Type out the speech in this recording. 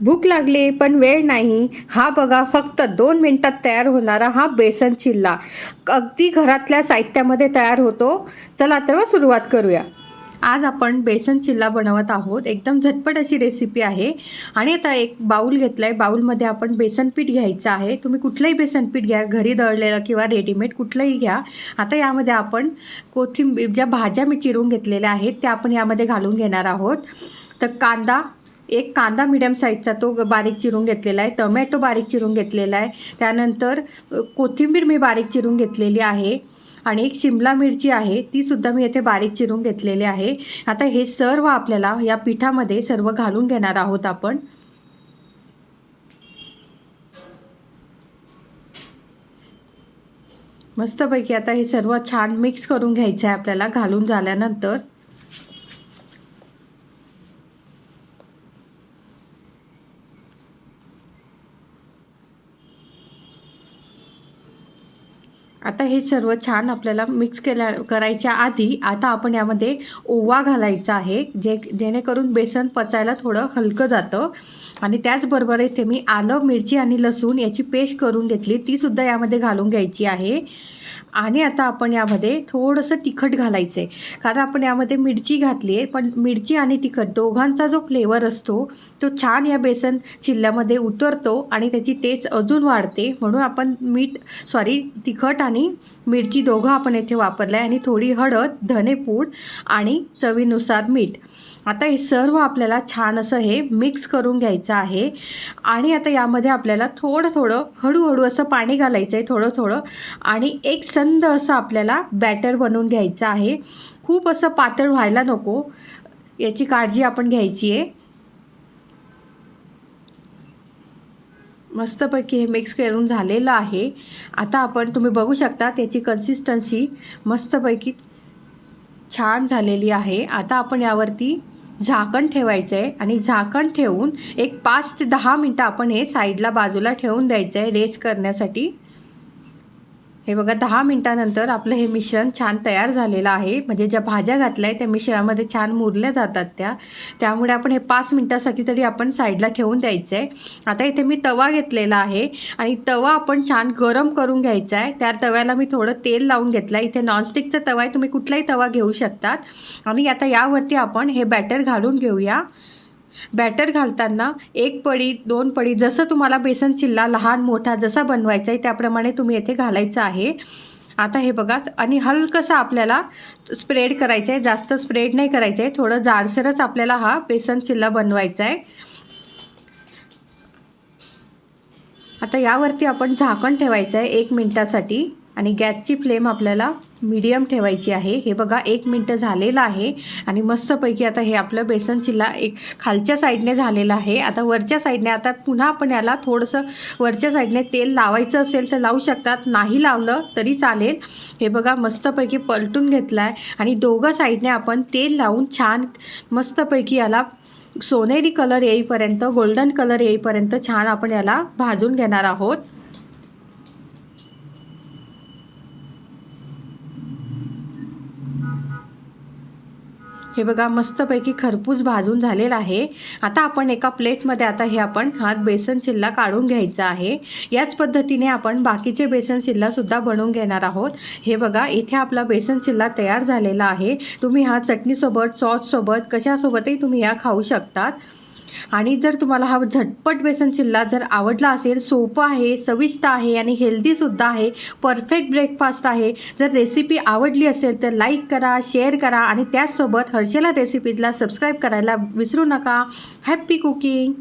भूक लागली पण वेळ नाही. हा बघा फक्त दोन मिनटात तयार होणारा हा बेसन चिल्ला. अगदी घरातल्या साहित्यामध्ये तयार होतो. चला तर मग सुरुवात करूया. आज आपण बेसन चिल्ला बनवत आहोत. एकदम झटपट अशी रेसिपी आहे. आणि आता एक बाऊल घेतला आहे बाऊलमध्ये आपण बेसन पीठ घ्यायचं आहे. तुम्ही कुठलंही बेसन पीठ घ्या घरी दळलेलं किंवा रेडीमेड कुठलंही घ्या. आता यामध्ये आपण कोथिंबीर ज्या भाज्या मी चिरून घेतलेल्या आहेत त्या आपण यामध्ये घालून घेणार आहोत. तर कांदा एक कांदा मिडियम साईजचा तो बारीक चिरून घेतलेला आहे. टमॅटो बारीक चिरून घेतलेला आहे. त्यानंतर कोथिंबीर मी बारीक चिरून घेतलेली आहे आणि एक शिमला मिरची आहे ती सुद्धा मी येथे बारीक चिरून घेतलेली आहे. आता हे सर्व आपल्याला या पिठामध्ये सर्व घालून घेणार आहोत आपण. मस्तपैकी आता हे सर्व छान मिक्स करून घ्यायचं आहे आपल्याला घालून झाल्यानंतर. आता हे सर्व छान आपल्याला मिक्स केल्या करायच्या आधी आता आपण यामध्ये ओवा घालायचा आहे जे जेणेकरून बेसन पचायला थोडं हलकं जातं. आणि त्याचबरोबर इथे मी आलं मिरची आणि लसूण याची पेस्ट करून घेतली तीसुद्धा यामध्ये घालून घ्यायची आहे. आणि आता आपण यामध्ये थोडंसं तिखट घालायचं आहे. कारण आपण यामध्ये मिरची घातली आहे पण मिरची आणि तिखट दोघांचा जो फ्लेवर असतो तो छान या बेसन चिल्ल्यामध्ये उतरतो आणि त्याची टेस्ट अजून वाढते. म्हणून आपण मीठ सॉरी तिखट आणि आणि मिरची दोघं आपण येथे वापरलं आहे आणि थोडी हळद धनेपूड आणि चवीनुसार मीठ. आता हे सर्व आपल्याला छान असं हे मिक्स करून घ्यायचं आहे. आणि आता यामध्ये आपल्याला थोडं थोडं हळूहळू असं पाणी घालायचं आहे थोडं थोडं. आणि एक संद असं आपल्याला बॅटर बनवून घ्यायचं आहे. खूप असं पातळ व्हायला नको. याची काळजी आपण घ्यायची आहे. मस्तपैकी हे मिक्स करून झालेलं आहे. आता आपण तुम्ही बघू शकता त्याची कन्सिस्टन्सी मस्तपैकी छान झालेली आहे. आता आपण यावरती झाकण ठेवायचं आहे आणि झाकण ठेवून एक पाच ते दहा मिनटं आपण हे साईडला बाजूला ठेवून द्यायचं आहे रेस्ट करण्यासाठी. हे बघा दहा मिनटानंतर आपलं हे मिश्रण छान तयार झालेलं आहे. म्हणजे ज्या भाज्या घातल्या आहे त्या मिश्रणामध्ये छान मुरल्या जातात त्या. त्यामुळे आपण हे पाच मिनटासाठी तरी आपण साईडला ठेवून द्यायचं आहे आता इथे मी तवा घेतलेला आहे आणि तवा आपण छान गरम करून घ्यायचा आहे त्या तव्याला मी थोडं तेल लावून घेतलं आहे इथे नॉनस्टिकचा तवा आहे तुम्ही कुठलाही तवा घेऊ शकतात. आणि आता यावरती आपण हे बॅटर घालून घेऊया. बॅटर घालताना एक पडी दोन पडी जसं तुम्हाला बेसन चिल्ला लहान मोठा जसा बनवायचा आहे त्याप्रमाणे तुम्ही येथे घालायचं आहे. आता हे बघा आणि हलकंसं आपल्याला स्प्रेड करायचं आहे जास्त स्प्रेड नाही करायचं आहे थोडं जाडसरच आपल्याला हा बेसन चिल्ला बनवायचा आहे. आता यावरती आपण झाकण ठेवायचं आहे एक मिनटासाठी. आणि गॅसची फ्लेम आपल्याला मीडियम ठेवायची आहे. हे बघा एक मिनटं झालेलं आहे. आणि मस्तपैकी आता हे आपलं बेसन चिल्ला एक खालच्या साईडने झालेलं आहे. आता वरच्या साईडने आता पुन्हा आपण याला थोडंसं वरच्या साईडने तेल लावायचं असेल तर लावू शकतात. नाही लावलं तरी चालेल. हे बघा मस्तपैकी पलटून घेतलं आहे आणि दोघं साईडने आपण तेल लावून छान मस्तपैकी याला सोनेरी कलर येईपर्यंत गोल्डन कलर येईपर्यंत छान आपण याला भाजून घेणार आहोत. हे बघा मस्तपैकी खरपूस भाजून झालेला आहे. आता आपण एका प्लेटमध्ये आता हे आपण हात बेसन चिल्ला काढून घ्यायचा आहे. याच पद्धतीने आपण बाकीचे बेसन चिल्लासुद्धा बनवून घेणार आहोत. हे बघा इथे आपला बेसन चिल्ला तयार झालेला आहे. तुम्ही हा चटणीसोबत सॉससोबत कशासोबतही तुम्ही या खाऊ शकतात. आणि जर तुम्हाला हा झटपट बेसन चिल्ला जर आवडला असेल सोपं आहे चविष्ट आहे आणि हेल्दीसुद्धा आहे परफेक्ट ब्रेकफास्ट आहे जर रेसिपी आवडली असेल तर लाईक करा शेअर करा आणि त्याचसोबत हर्षेला रेसिपीजला सबस्क्राईब करायला विसरू नका. Happy cooking